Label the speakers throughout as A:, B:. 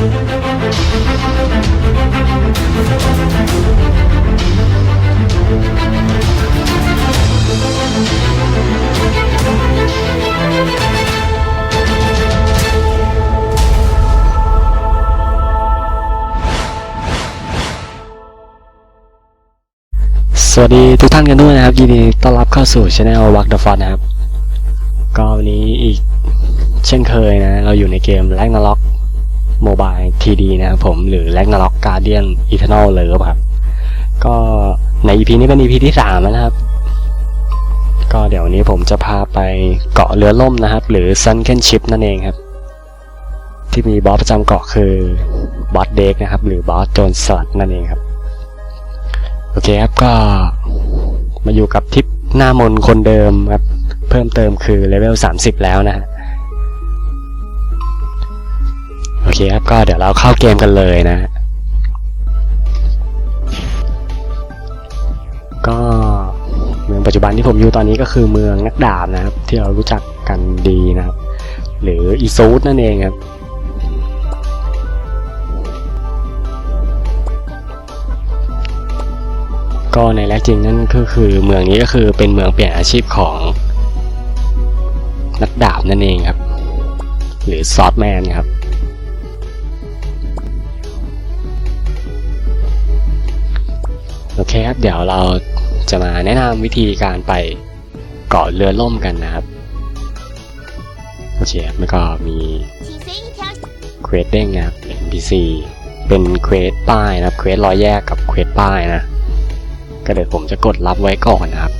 A: สวัสดีทุกท่านกันด้วยนะครับ ยินดีต้อนรับเข้าสู่ช anel Walk the f o r นะครับ ก็วันนี้อีกเช่นเคยนะ เราอยู่ในเกม Ragnarok Mobile 3D นะครับผมหรือ Ragnarok Guardian Eternal เลยครับ ก็ใน EP นี้เป็น EP ที่3แล้วนะครับ ก็เดี๋ยววันนี้ผมจะพาไปเกาะเรือล่มนะครับ หรือ Sunken Ship นั่นเองครับ ที่มีบอสประจำเกาะคือบอสเด็กนะครับ หรือบอสโจนสลัดนั่นเองครับ โอเคครับก็มาอยู่กับทิปหน้ามนคนเดิมครับ เพิ่มเติมคือเลเวล30 แล้วนะฮะ เคครับ ก็เดี๋ยวเราเข้าเกมกันเลยนะ ก็เมืองปัจจุบันที่ผมอยู่ตอนนี้ก็คือเมืองนักดาบนะครับ ที่เรารู้จักกันดีนะครับ หรืออีซูดนั่นเองครับก็ในแรกจริงนั่นก็คือเมืองนี้ก็คือเป็นเมืองเปลี่ยนอาชีพของนักดาบนั่นเองครับ หรือซอฟแมนครับ เคครับเดี๋ยวเราจะมาแนะนำวิธีการไปเกาะเรือล่มกันนะครับโอเคครับแล้วก็มีเควสเด้งนะครับ NPC เป็นเควสป้ายนะครับเควสรอยแยกกับเควสป้ายนะก็เดี๋ยวผมจะกดรับไว้ก่อนนะครับ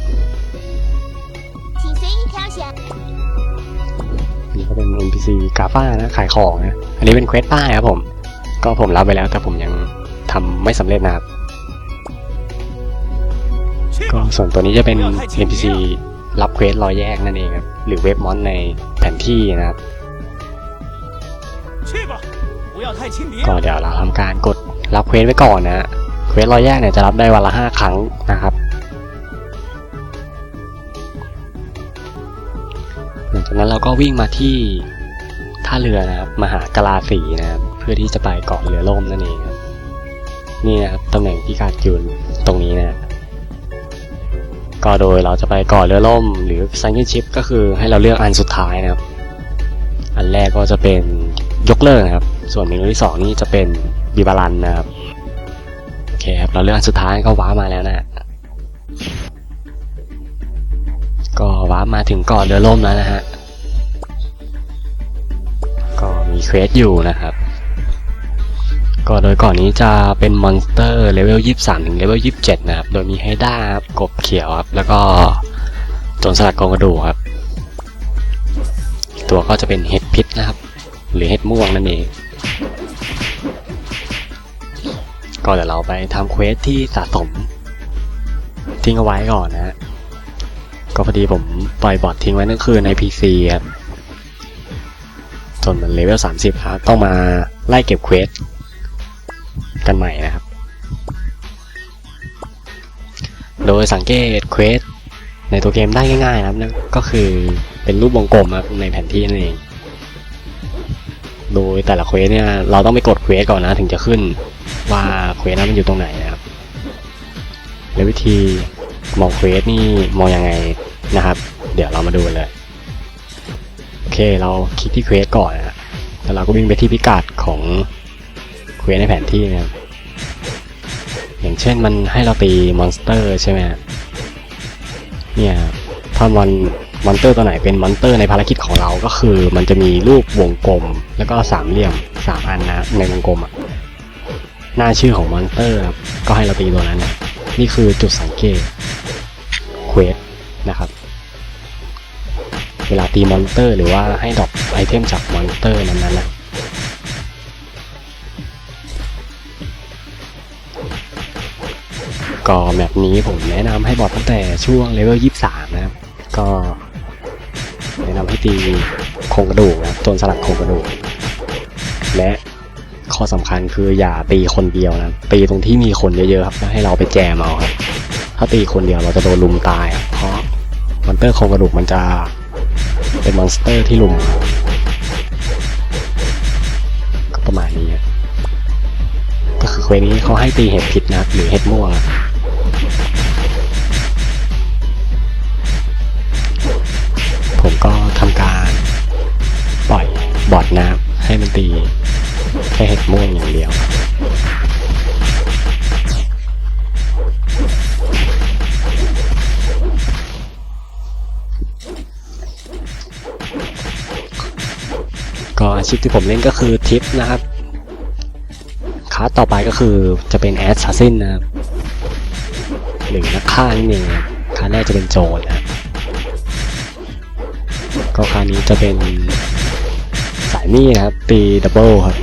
A: นี่ก็เป็น NPC กาฟ้านะขายของนะอันนี้เป็นเควสป้ายครับผม ก็ผมรับไปแล้วแต่ผมยังทำไม่สำเร็จนะครับ ก็ส่วนตัวนี้จะเป็น NPC รับเควสรอยแยกนั่นเองครับ หรือเว็บมอนในแผนที่นะครับ ก็เดี๋ยวเราทำการกดรับเควสไว้ก่อนนะเควสรอยแยกเนี่ยจะรับได้วันละ 5 ครั้งนะครับหลังจากนั้นเราก็วิ่งมาที่ท่าเรือนะครับมหากราสีนะครับเพื่อที่จะไปเกาะเรือล่มนั่นเองครับนี่นะครับตำแหน่งที่กาดยืนตรงนี้นะครับ ก็โดยเราจะไปกาะเรือล่มหรือซันเกิลชิพก็คือให้เราเลือกอันสุดท้ายนะครับ อันแรกก็จะเป็นยกเลิกนะครับ ส่วนเมนูที่สองนี่จะเป็นบิบาลันนะครับโอเคครับเราเลือกอันสุดท้ายก็ว้ามาแล้วนะก็ว้ามาถึงกาะเรือล่มแล้วนะฮะก็มีเควสอยู่นะครับ ก็โดยก่อนนี้จะเป็นมอนสเตอร์เลเวล23 ถึงเลเวล27 นะครับ โดยมีไฮด้าครับกบเขียวครับ แล้วก็โจนสลัดกองกระดูกครับ ตัวก็จะเป็นเห็ดพิษนะครับ หรือเห็ดม่วงนั่นเอง ก็เดี๋ยวเราไปทำเควสที่สะสม ทิ้งเอาไว้ก่อนนะฮะก็พอดีผมปล่อยบอททิ้งไว้นั่นคือใน PC ครับจนมันเลเวล30 ครับ ต้องมาไล่เก็บเควส กันใหม่นะครับ โดยสังเกตเควสในตัวเกมได้ง่ายๆนะครับนั่นก็คือเป็นรูปวงกลมครับในแผนที่นั่นเอง โดยแต่ละเควสเนี่ยเราต้องไปกดเควสก่อนนะถึงจะขึ้นว่าเควสนั้นมันอยู่ตรงไหนนะครับแล้ววิธีมองเควสนี่มองยังไงนะครับ เดี๋ยวเรามาดูเลยโอเคเราคลิกที่เควสก่อนนะแล้วเราก็วิ่งไปที่พิกัดของเควสในแผนที่นะครับ อย่างเช่นมันให้เราตีมอนสเตอร์ใช่ไหมเนี่ยถ้ามอนมอนเตอร์ตัวไหนเป็นมอนเตอร์ในภารกิจของเราก็คือ มันจะมีรูปวงกลม แล้วก็สามเหลี่ยมสามอันนะในวงกลมอะหน้าชื่อของมอนเตอร์ครับก็ให้เราตีตัวนั้นนะนี่คือจุดสังเกตเควสนะครับ เวลาตีมอนเตอร์ หรือว่าให้ดรอปไอเทมจากมอนเตอร์นั้นๆนะ ก็แมปนี้ผมแนะนำให้บอทตั้งแต่ช่วงเลเวล 23 นะครับ ก็แนะนำให้ตีโครงกระดูกนะครับโจนสลัดโครงกระดูก และข้อสำคัญคืออย่าตีคนเดียวนะตีตรงที่มีคนเยอะๆครับแล้วให้เราไปแจมเอาครับถ้าตีคนเดียวเราจะโดนลุมตายเพราะมอนเตอร์โครงกระดูกมันจะเป็นมอนสเตอร์ที่ลุมก็ประมาณนี้ ก็ครับควนี้เขาให้ตีเห็ดผิดนะครับหรือเห็ดม่วง บอดน้ำให้มันตีแค่เห็ดม่วงอย่างเดียวก็อาชีพที่ผมเล่นก็คือทิปนะครับคาสต่อไปก็คือจะเป็นแอสซัสซินนะครับหรือนักฆ่านี่เองครับคลาแรกจะเป็นโจรนะก็คานี้จะเป็น สายมีดนะครับ ตีดับเบิลครับ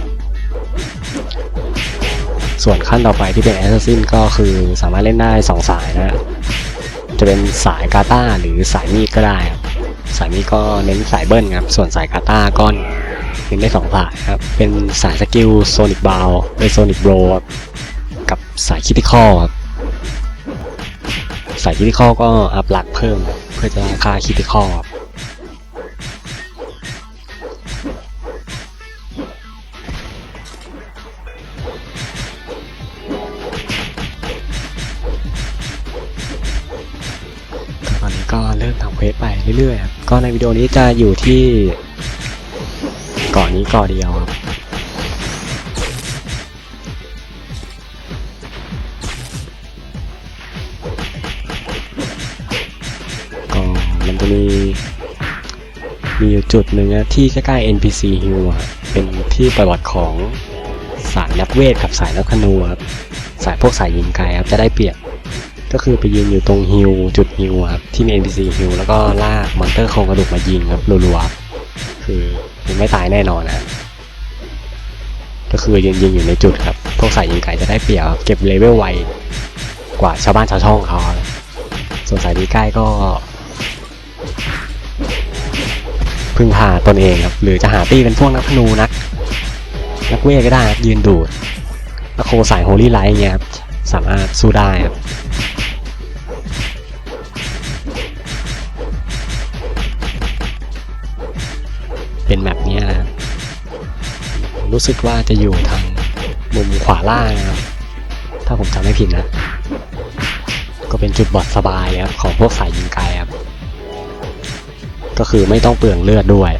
A: ส่วนขั้นต่อไปที่เป็นแอสซัสซินก็คือสามารถเล่นได้สองสายนะจะเป็นสายกาตาหรือสายมีดก็ได้ครับ สายมีดก็เน้นสายเบิ้ลครับ ส่วนสายกาตาก็เล่นได้สองสายครับ เป็นสายสกิลโซนิกบาวเป็นโซนิกโบรกับสายคิติคอลครับ สายคิติคอลก็อัพหลักเพิ่ม เพื่อจะราคาคิติคอลครับ ทำเควสไปเรื่อยๆก็ในวิดีโอนี้จะอยู่ที่เกาะนี้เกาะเดียวครับก็มันจะมีมีอยู่จุดหนึ่งนะที่ใกล้ๆ NPC Hill เป็นที่ประวัติของสายนักเวทกับสายนักธนูครับสายพวกสายยิงไกลครับจะได้เปรียบ ก็คือไปยืนอยู่ตรงฮิลจุดฮิลครับที่มี NPC Hill แล้วก็ลากมอนเตอร์โครงกระดูกมายิงครับรัวๆคือมันไม่ตายแน่นอนนะก็คือยืนยิงอยู่ในจุดครับพวกสายยิงไกลจะได้เปรียบเก็บเลเวลไวกว่าชาวบ้านชาวช่องเขาส่วนสายดีใกล้ก็ พึ่งพาตนเองครับ หรือจะหาตี้เป็นพวกนักธนูนัก นักเวทก็ได้ยืนดูดแล้วโคสายโฮลี่ไลท์เงี้ยครับ สามารถสู้ได้ครับเป็นแบบนี้นะ รู้สึกว่าจะอยู่ทางมุมขวาล่างนะครับ ถ้าผมจำไม่ผิดนะ ก็เป็นจุดบอดสบายครับของพวกสายยิงไกลครับ ก็คือไม่ต้องเปลืองเลือดด้วย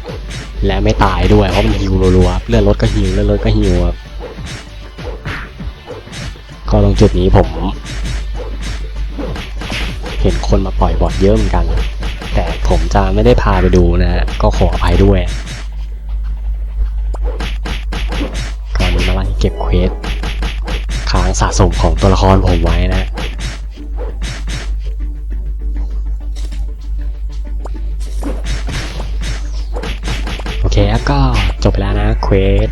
A: และไม่ตายด้วย เพราะมันฮิวรัวๆ เลือดลดก็ฮิวเลือดลดก็ฮิวครับ ก็ตรงจุดนี้ผม เห็นคนมาปล่อยบอดเยอะเหมือนกัน แต่ผมจะไม่ได้พาไปดูนะฮะก็ขออภัยด้วยก่อนมาไล่เก็บเควสค้างสะสมของตัวละครผมไว้นะโอเคครับก็จบไปแล้วนะเควส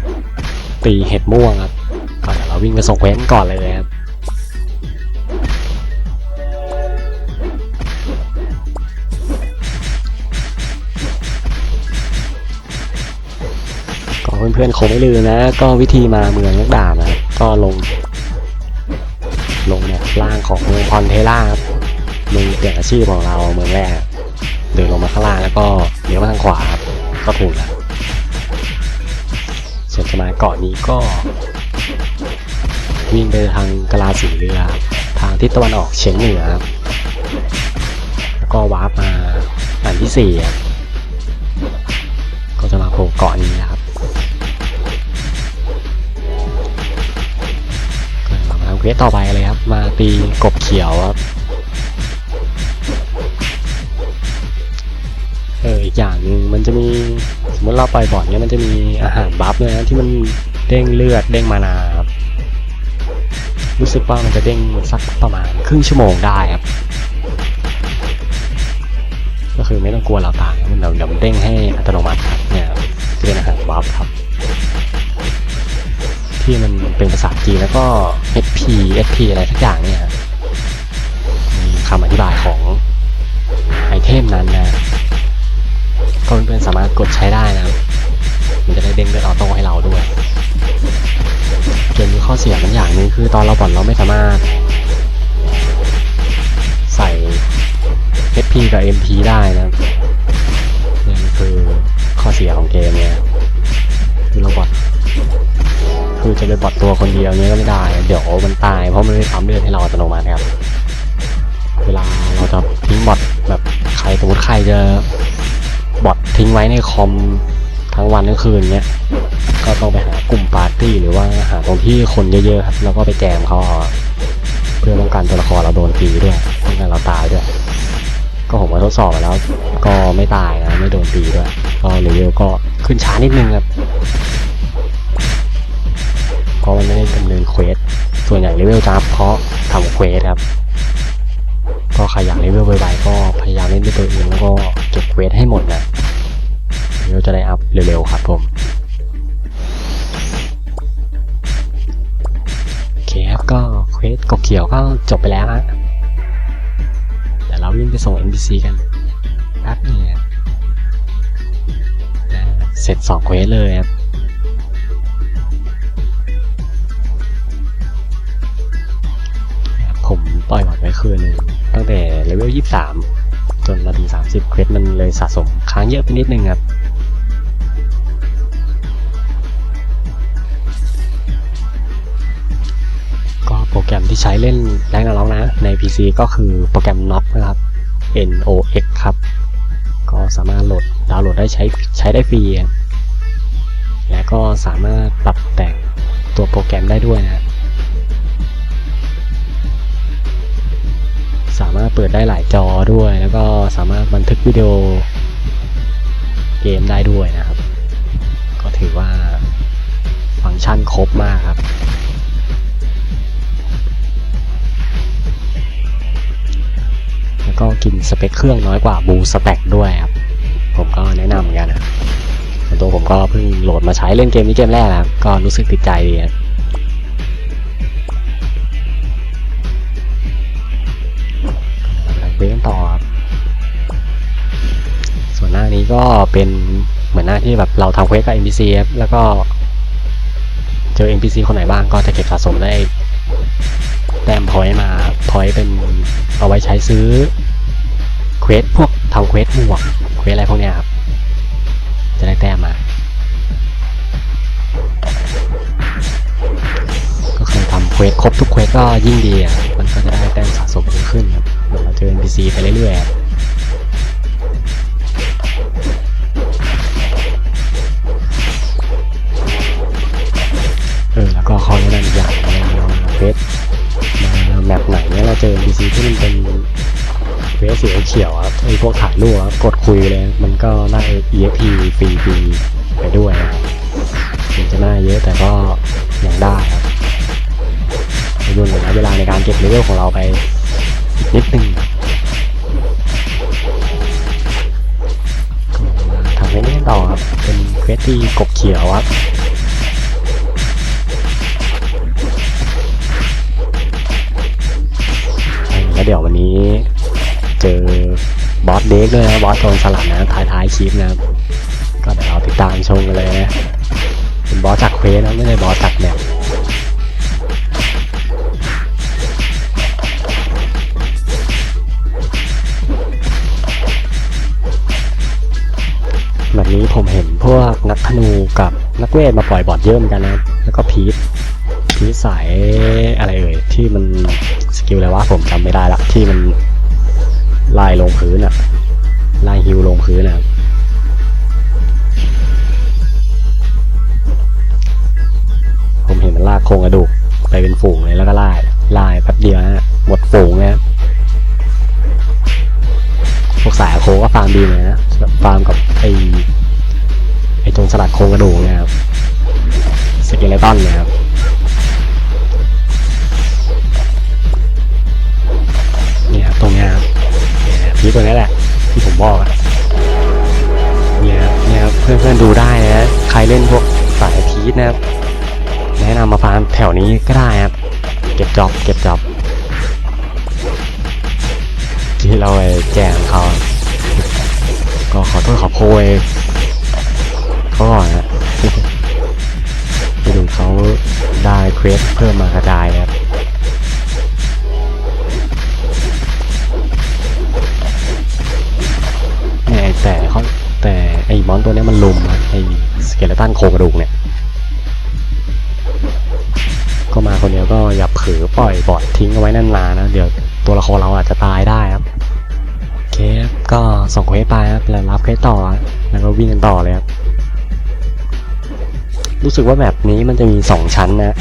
A: ตีเห็ดม่วงครับก็เดี๋ยวเราวิ่งไปส่งเควสก่อนเลยครับ เพื่อนๆคงไม่ลืมนะ ก็วิธีมาเมืองนักดาบนะก็ลง ลงเนี่ยล่างของเมืองพอนเทล่าครับเมืองเปลี่ยนอาชีพของเราเมืองแรกเดินลงมาข้างล่างแล้วก็เลี้ยวมาทางขวาครับก็ถูกแล้วส่วนจะมาเกาะนี้ก็ วิ่งไปทางกะลาสีเรือทางทิศตะวันออกเฉียงเหนือครับแล้วก็วาร์ปมาอันที่สี่ครับก็จะมาโผล่เกาะนี้นะครับ เควสต่อไปเลยครับ มาตีกบเขียวครับเอออีกอย่างนึงมันจะมีสมมติเราปล่อยบอดเนี้ยมันจะมีอาหารบัฟด้วยนะที่มันเด้งเลือดเด้งมานาครับรู้สึกว่ามันจะเด้งสักประมาณครึ่งชั่วโมงได้ครับ ก็คือไม่ต้องกลัวเราตายมันเดี๋ยวเด้งให้อัตโนมัติเนี่ยเป็นอาหารบัฟครับ ที่มันเป็นภาษาจีนแล้วก็ HP SP อะไรทักอย่างเนี่ยครับมีคำอธิบายของไอเทมนั้นนะก็เพื่อนๆสามารถกดใช้ได้นะมันจะได้เด้งเลือดออโต้ให้เราด้วยเกมนี้ข้อเสียมันอย่างนึงคือตอนเราบอลเราไม่สามารถ ใส่ HP กับ MP ได้นะนี่คือข้อเสียของเกมเนี่ย จะไปบอดตัวคนเดียวเนี้ยก็ไม่ได้ เดี๋ยวมันตายเพราะมันไม่ปั๊มเลือดให้เราอัตโนมัติครับ เวลาเราจะทิ้งบอทแบบใครสมมติใครจะบอททิ้งไว้ในคอมทั้งวันทั้งคืนเนี้ยก็ต้องไปหากลุ่มปาร์ตี้หรือว่าหาตรงที่คนเยอะๆครับแล้วก็ไปแจมเขาเพื่อป้องกันตัวละครเราโดนตีด้วยป้องกันเราตายด้วย ก็ผมมาทดสอบมาแล้ว ก็ไม่ตายนะไม่โดนตีด้วย ก็เลเวลก็ขึ้นช้านิดนึงครับ เพราะไม่ได้ดำเนินเควส ส่วนใหญ่เลเวลจะอัพเพราะทำเควสครับ ก็ใครอยากเลเวลไวๆก็พยายามเล่นด้วยตัวเองแล้วก็เก็บเควสให้หมดนะเลเวลจะได้อัพเร็วๆครับผมโอเคครับก็เควสกบเขียวก็จบไปแล้วฮะเดี๋ยวเราวิ่งไปส่ง NPC กันแป๊บนึงครับอ่เสร็จสองเควสเลยครับ ผมปล่อยหมดไว้คืนนึงตั้งแต่เลเวล 23 จนมาถึง 30 เควสมันเลยสะสมค้างเยอะไปนิดนึงครับก็โปรแกรมที่ใช้เล่นแรงนาร้องนะ ใน PC ก็คือโปรแกรม NOX นะครับ NOX ครับ ก็สามารถโหลดดาวน์โหลดได้ใช้ใช้ได้ฟรี และก็สามารถปรับแต่งตัวโปรแกรมได้ด้วยนะ สามารถเปิดได้หลายจอด้วย แล้วก็สามารถบันทึกวิดีโอเกมได้ด้วยนะครับ ก็ถือว่าฟังก์ชันครบมากครับ แล้วก็กินสเปคเครื่องน้อยกว่าบูสแต็กด้วยครับ ผมก็แนะนำเหมือนกันนะส่วนตัวผมก็เพิ่งโหลดมาใช้เล่นเกมนี้เกมแรกนะก็รู้สึกติดใจดีครับ ก็เป็นเหมือนหน้าที่แบบเราทำเควสกับ NPC แล้วก็เจอ NPC คนไหนบ้างก็จะเก็บสะสมได้แต้มพอยต์มาพอยต์เป็นเอาไว้ใช้ซื้อเควสพวกทำเควสหมวกเควสอะไรพวกเนี้ยครับจะได้แต้มมา ก็คือทำเควสครบทุกเควสก็ยิ่งดีอะมันก็จะได้แต้มสะสมเยอะขึ้นครับเดี๋ยวเราเจอ NPC ไปเรื่อยๆ ไอพวกถ่ายรูปครับกดคุยเลย มันก็ได้ EXP ฟรีฟรีไปด้วยนะครับถึงจะน่าเยอะแต่ก็ยังได้ครับยุ่นระยะเวลาในการเก็บเลเวลของเราไปอีกนิดนึงทำเควสนี้ต่อครับ เป็นเควสที่กบเขียวครับแล้วเดี๋ยววันนี้ เด็กด้วยนะบอสโซนสลัดนะท้ายท้ายคลิปนะครับก็เดี๋ยวเราติดตามชมกันเลยนะเป็นบอสจากเควสนะไม่ใช่บอสจากแมปแบบนี้ผมเห็นพวกนักธนูกับนักเวทมาปล่อยบอดเยอะเหมือนกันนะ แล้วก็พีทพีสายอะไรเอ่ยที่มันสกิลอะไรวะผมจำไม่ได้ละที่มันไล่ลงพื้นอะ ฮิวล นี้ก็ได้ครับ เก็บจ็อบเก็บจ็อบที่เราไปแจมเขาก็ขอโทษขอโพยเขาก่อนนะไปดูเขาได้เควสเพิ่มมากระจายครับเนี่ยแต่เขาแต่ไอ้มอนตัวนี้มันลุมนะไอ้สเกเลตันโครงกระดูกเนี่ย ก็มาคนเดียวก็อย่าเผลอปล่อยบอดทิ้งเอาไว้นานๆนะ เดี๋ยวตัวละครเราอาจจะตายได้ครับโอเคครับก็ส่งเควสไปครับแล้วรับเควสต่อแล้วก็วิ่งกันต่อเลยครับรู้สึกว่าแบบนี้มันจะมีสองชั้นนะ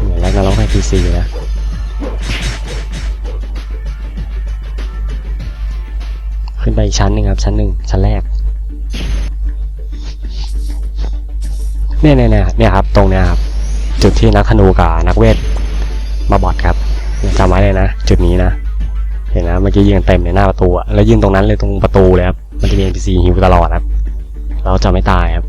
A: เหมือนแรกนาล็อกให้พีซีนะขึ้นไปอีกชั้นหนึ่งครับ ชั้นหนึ่งชั้นแรกเนี่ยเนี่ยเนี่ยเนี่ยครับ ตรงเนี้ยครับ จุดที่นักธนูกับนักเวทมาบอดครับจำไว้เลยนะ จุดนี้นะ เห็นนะเมื่อกี้ยืนเต็มในหน้าประตูอะแล้วยืนตรงนั้นเลยตรงประตูเลยครับมันจะมี NPC หิวตลอดครับ เราจะไม่ตายครับ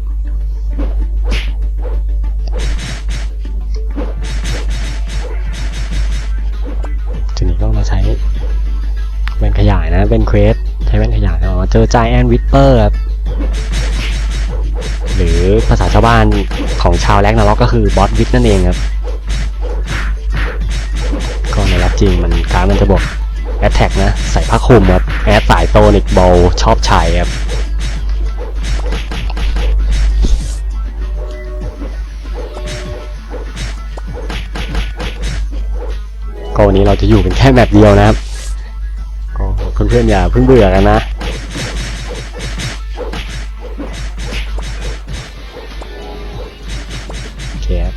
A: จุดนี้ก็มาใช้แว่นขยายนะเป็นเควสใช้แว่นขยายอ๋อเจอ Giant Whisper ครับ รือภาษาชาวบ้านของชาวแร็กนาล็อกก็คือบอสวิทนั่นเองครับ ก็ในรับจริงมันการมันจะบอกแอตแทกนะ ใส่ผ้าคลุมครับแอตสายโตนิกบอลชอบชายครับก็วันนี้เราจะอยู่เป็นแค่แมปเดียวนะครับก็เพื่อนๆอย่าเพิ่งเบื่อกันนะ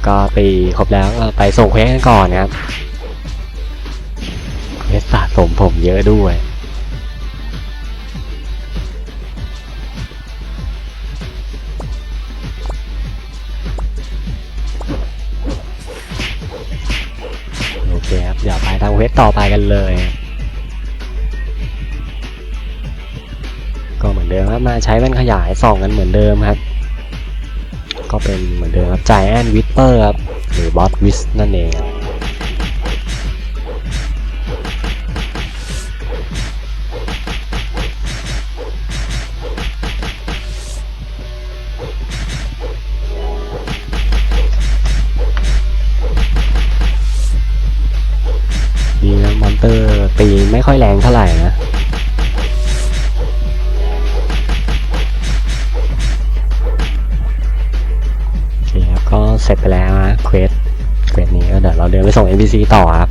A: ก็ตีครบแล้วก็ไปส่งเควสกันก่อนนะครับเควสสะสมผมเยอะด้วยโอเคครับเดี๋ยวไปทางเควสต่อไปกันเลย ก็เหมือนเดิมครับมาใช้แว่นขยายส่องกันเหมือนเดิมครับ ก็เป็นเหมือนเดิมครับ Giant Whisper ครับหรือ Boss Wiz นั่นเองครับดีนะมอนเตอร์ตีไม่ค่อยแรงเท่าไหร่นะ เสร็จไปแล้วนะเควสเควสนี้ก็เดี๋ยวเราเดินไปส่ง NPC ต่อครับ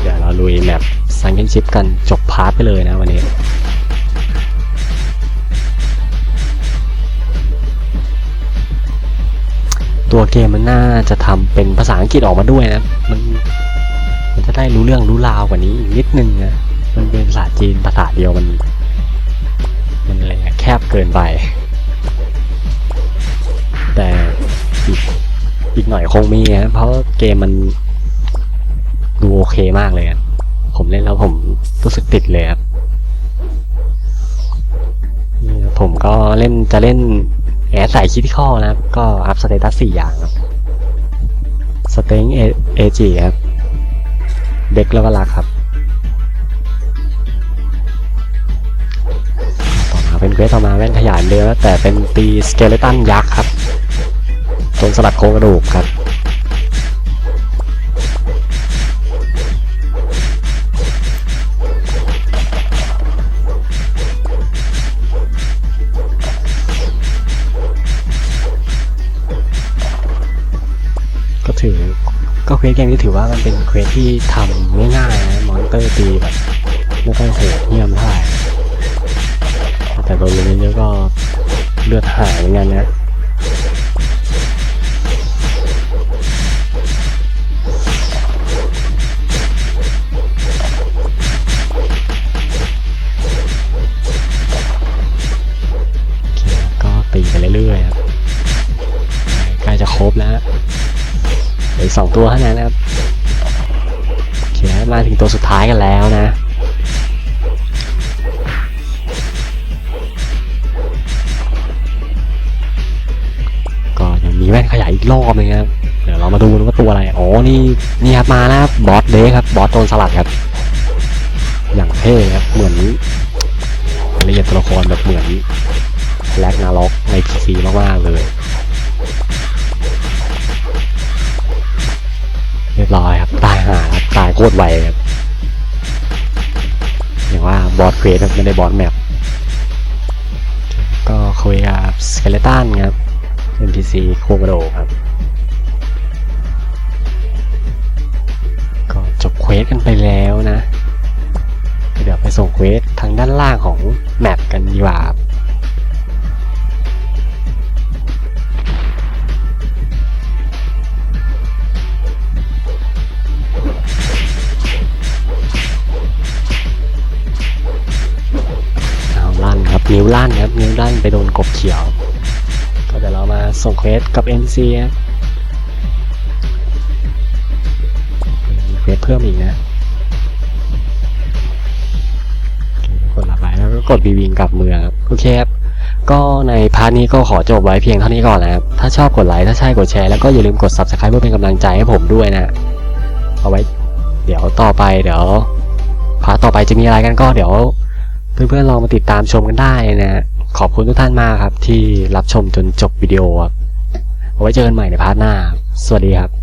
A: เดี๋ยวเราลุยแมปซังเกนชิปกันจบพาร์ทไปเลยนะวันนี้ตัวเกมมันน่าจะทำเป็นภาษาอังกฤษออกมาด้วยนะ มันมันจะได้รู้เรื่องรู้ราวกว่านี้อีกนิดนึงนะ มันเป็นภาษาจีนภาษาเดียวมัน บเกินไป แต่อีกอีกหน่อยคงมีนะเพราะเกมมันดูโอเคมากเลยอะผมเล่นแล้วผมรู้สึกติดเลยครับผมก็เล่นจะเล่นแอดใส่คิดข้อนะครับ ก็อัพสเตตัสสี่อย่างครับสเต็งเอจีครับ เด็กแล้วก็รักครับ เป็นเควสต่อมาแว่นขยายเรือแต่เป็นตีสเกเลตันยักษ์ครับจนสลัดโครงกระดูกครับก็ถือก็เควสเกมนี้ถือว่ามันเป็นเควสที่ทำง่ายๆนะมอนเตอร์ตีแบบไม่ค่อยโหดเหี้ยมเท่าไหร่ แต่โดนลงเยอะๆก็เลือดหายเหมือนกันนะโอเคก็ตีไปเรื่อยๆครับใกล้จะครบแล้วเหลืออีกสองตัวเท่านั้นนะครับโอเคมาถึงตัวสุดท้ายกันแล้วนะ รอบนึงครับเดี๋ยวเรามาดูว่าตัวอะไรอ๋อนี่นี่ครับมาแล้วครับบอสเดย์ครับบอสโจนสลัดครับ อย่างเท่ครับเหมือนละเอียดตัวละครแบบเหมือนแลกนาล็อกในพีซีมากๆเลย เรียบร้อยครับตายห่าครับตายโคตรไวครับอย่างว่าบอสเควสครับไม่ได้บอสแมปสเกเลตันครับ NPC โคโมโดครับ ก็จบเควสกันไปแล้วนะ เดี๋ยวไปส่งเควสทางด้านล่างของแมปกันดีกว่าครับเอาลั่นครับ นิ้วลั่นครับ นิ้วลั่นไปโดนกบเขียว ก็เดี๋ยวเร ส่งเควสกับ NC ครับมีเควสเพิ่มอีกนะกดรับไว้แล้วก็กดบีวิงกลับเมืองครับโอเคครับก็ในพาร์ทนี้ก็ขอจบไว้เพียงเท่านี้ก่อนนะครับ ถ้าชอบกดไลค์ ถ้าใช่กดแชร์ แล้วก็อย่าลืมกด subscribe เพื่อเป็นกำลังใจให้ผมด้วยนะ เอาไว้ เดี๋ยวต่อไปเดี๋ยวพาร์ทต่อไปจะมีอะไรกันก็เดี๋ยว เพื่อนๆลองมาติดตามชมกันได้นะฮะ ขอบคุณทุกท่านมากครับ ที่รับชมจนจบวิดีโอครับไว้เจอกันใหม่ในพาร์ทหน้า สวัสดีครับ